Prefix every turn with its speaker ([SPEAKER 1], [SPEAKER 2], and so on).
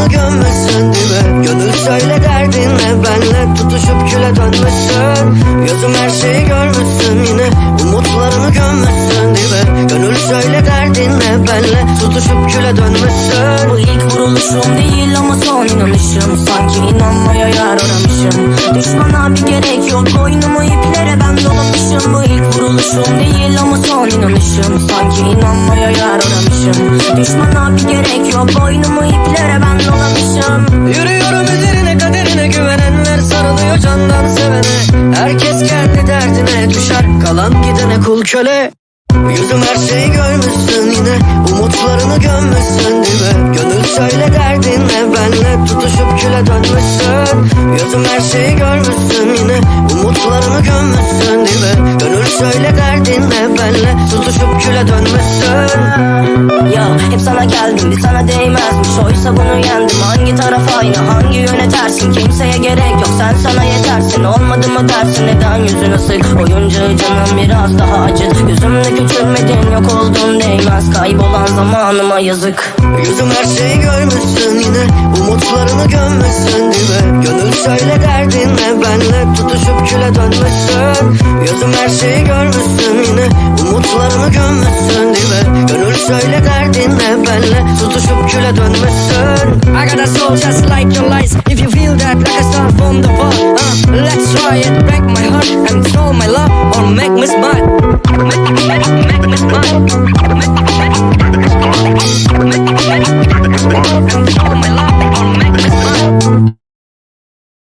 [SPEAKER 1] Aklını gömmüşsün dibe Gönül söyle derdinle benle Tutuşup küle dönmüşsün. Gözüm her şeyi görmüşsün yine. Umutlarını gömmüşsün dibe Gönül söyle derdinle benle Tutuşup küle dönmüşsün.
[SPEAKER 2] Bu ilk vuruluşum değil ama son inanışım. Sanki inanmaya yer aramışım Düşmana bir gerek yok. Boynumu iplere ben dolamışım. Bu ilk vuruluşum değil ama son inanışım. Sanki inanmaya yer aramışım Düşmana bir gerek yok. Boynumu iplere ben
[SPEAKER 1] candan sevene Herkes kendi derdine düşer. Kalan gidene kul köle. Yüzüm her şeyi görmüşsün yine Umutlarını gömmüşsün dibe. Gönül söyle derdin ne benle Tutuşup küle dönmüşsün. Yüzüm her şeyi görmüşsün yine Umutlarını gömmüşsün dibe. Gönül söyle derdin ne benle Tutuşup küle dönmüşsün
[SPEAKER 2] Hep sana geldim bir sana değmezmiş Oysa bunu yendim. Hangi taraf aynı hangi yöne tersin Kimseye gerek yok sen sana yetersin. Olmadı mı dersin? Neden yüzün ısık Oyuncu canım biraz daha acı Gözümde küçülmedin yok oldun değmez. Kaybolan zamanıma yazık.
[SPEAKER 1] Yüzüm her şeyi görmüşsün yine. Umutlarını gömmüşsün dibe Gönül söyle derdin ne? Benle Tutuşup küle dönmüşsün. Yüzüm her şeyi görmüşsün yine. Umutlarını gömmüşsün dibe Gönül söyle derdin ne benle Tutuşup küle dönmüşsün
[SPEAKER 3] I gotta soul just like your lies. If you feel that like a star from the wall.